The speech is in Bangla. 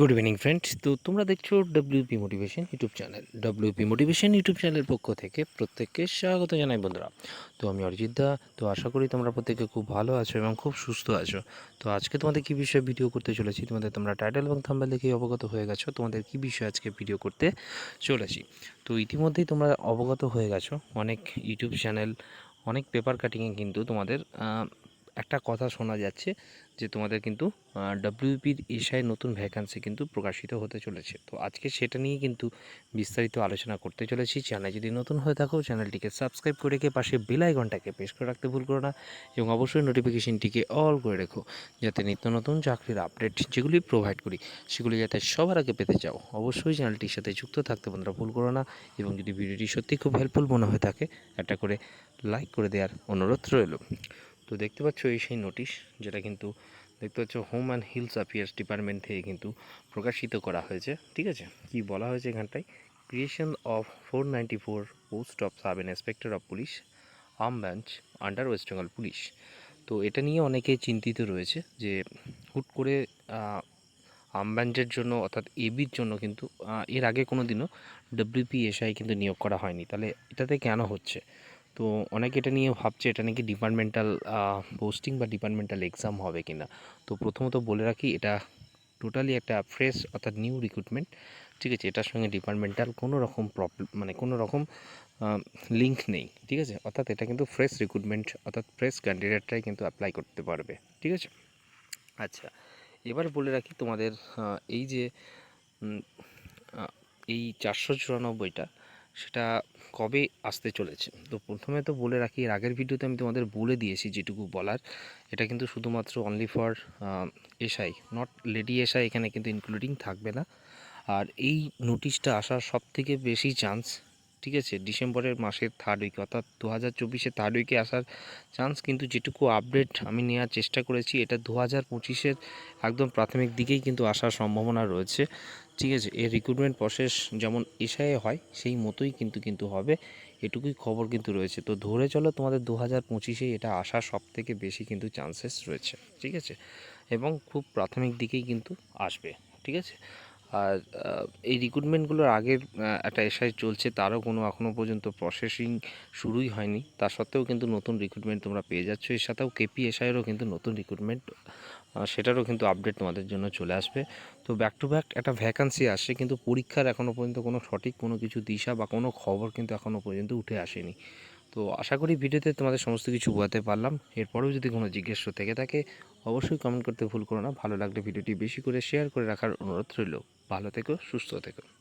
গুড ইভিনিং ফ্রেন্ড তো তোমরা দেখছ WP motivation YouTube channel WP motivation YouTube চ্যানেলের পক্ষ থেকে প্রত্যেককে স্বাগত জানাই, বন্ধুরা। তো আমি অরিজিৎ দা। তো আশা করি তোমরা প্রত্যেকে খুব ভালো আছো এবং খুব সুস্থ আছো। তো আজকে তোমাদের কী বিষয়ে ভিডিও করতে চলেছি? তোমাদের তোমরা টাইটেল এবং থাম্বেল দেখেই অবগত হয়ে গেছো। তোমাদের কী বিষয়ে আজকে ভিডিও করতে চলেছি? তো ইতিমধ্যেই তোমরা অবগত হয়ে গেছো। অনেক ইউটিউব চ্যানেল অনেক পেপার কাটিংয়ে কিন্তু তোমাদের একটা কথা শোনা যাচ্ছে যে তোমাদের কিন্তু ডব্লিউপির এশায় নতুন ভ্যাকান্সি কিন্তু প্রকাশিত হতে চলেছে। তো আজকে সেটা নিয়ে কিন্তু বিস্তারিত আলোচনা করতে চলেছি। চ্যানেল যদি নতুন হয়ে থাকো, চ্যানেলটিকে সাবস্ক্রাইব করে রেখে পাশে বেল আইকনটাকে প্রেস করে রাখতে ভুল করো না এবং অবশ্যই নোটিফিকেশনটিকে অল করে রেখো যাতে নিত্য নতুন চাকরির আপডেট যেগুলি প্রোভাইড করি, সেগুলি যাতে সবার আগে পেতে চাও। অবশ্যই চ্যানেলটির সাথে যুক্ত থাকতে বন্ধুরা ভুল করো না এবং যদি ভিডিওটি সত্যি খুব হেল্পফুল মনে হয়ে থাকে, একটা করে লাইক করে দেওয়ার অনুরোধ রইল। তো দেখতে পাচ্ছ এই সেই নোটিশ যেটা কিন্তু দেখতে পাচ্ছ home and hills affairs department থেকে কিন্তু প্রকাশিত করা হয়েছে, ঠিক আছে? কি বলা হয়েছে এখানটায়? Creation of four four post of sub inspector of police arm branch under west Bengal police তো এটা নিয়ে অনেকে চিন্তিত রয়েছে যে হুট করে আর্ম ব্রাঞ্চের জন্য অর্থাৎ এবির জন্য কিন্তু এর আগে কোনো দিনও ডব্লিউপিএসআই কিন্তু নিয়োগ করা হয়নি। তাহলে এটাতে কেন হচ্ছে? তো অনেকে এটা নিয়ে ভাবছে, এটা নাকি ডিপার্টমেন্টাল পোস্টিং বা ডিপার্টমেন্টাল এক্সাম হবে কিনা। তো প্রথমত বলে রাখি, এটা টোটালি একটা ফ্রেশ অর্থাৎ নিউ রিক্রুটমেন্ট ঠিক আছে? এটার সঙ্গে ডিপার্টমেন্টাল কোনো রকম প্রবলেম মানে কোনো রকম লিঙ্ক নেই, ঠিক আছে? অর্থাৎ এটা কিন্তু ফ্রেশ রিক্রুটমেন্ট অর্থাৎ ফ্রেশ ক্যান্ডিডেটরাই কিন্তু অ্যাপ্লাই করতে পারবে, ঠিক আছে? আচ্ছা এবার বলে রাখি তোমাদের এই যে এই চারশো চুরানব্বইটা সেটা কবে আসতে চলেছে? তো প্রথমে তো বলে রাখি, এর আগের ভিডিওতে আমি তোমাদের বলে দিয়েছি যেটুকু বলার। এটা কিন্তু শুধুমাত্র only for SI not lady SI এখানে কিন্তু ইনক্লুডিং থাকবে না। আর এই নোটিশটা আসার সব থেকে বেশি চান্স ঠিক আছে? ডিসেম্বরের মাসের থার্ড উইকে অর্থাৎ দু হাজার চব্বিশের থার্ড উইকে আসার চান্স কিন্তু যেটুকু আপডেট আমি নেওয়ার চেষ্টা করেছি, এটা দু হাজার পঁচিশের একদম প্রাথমিক দিকেই কিন্তু আসার সম্ভাবনা রয়েছে। ঠিক আছে এর রিক্রুটমেন্ট প্রসেস যেমন এশায় হয়, সেই মতোই কিন্তু কিন্তু হবে। এটুকুই খবর কিন্তু রয়েছে। তো ধরে চলো তোমাদের দু হাজার পঁচিশে এটা আসার সব থেকে বেশি কিন্তু চান্সেস রয়েছে, ঠিক আছে? এবং খুব প্রাথমিক দিকেই কিন্তু আসবে, ঠিক আছে? আর এই রিক্রুটমেন্টগুলোর আগের একটা এসআই চলছে, তারও কোনো এখনও পর্যন্ত প্রসেসিং শুরুই হয়নি। তা সত্ত্বেও কিন্তু নতুন রিক্রুটমেন্ট তোমরা পেয়ে যাচ্ছ। এর সাথেও কেপি এসআইয়েরও কিন্তু নতুন রিক্রুটমেন্ট সেটারও কিন্তু আপডেট তোমাদের জন্য চলে আসবে। তো ব্যাক টু ব্যাক একটা ভ্যাকান্সি আসছে, কিন্তু পরীক্ষার এখনও পর্যন্ত কোনো সঠিক কোনো কিছু দিশা বা কোনো খবর কিন্তু এখনও পর্যন্ত উঠে আসেনি। তো আশা করি ভিডিওতে তোমাদের সমস্ত কিছু বোঝাতে পারলাম। এরপরেও যদি কোনো জিজ্ঞেস থেকে থাকে, অবশ্যই কমেন্ট করতে ভুল করো না। ভালো লাগলে ভিডিওটি বেশি করে শেয়ার করে রাখার অনুরোধ রইল। ভালো থেকো, সুস্থ থেকো।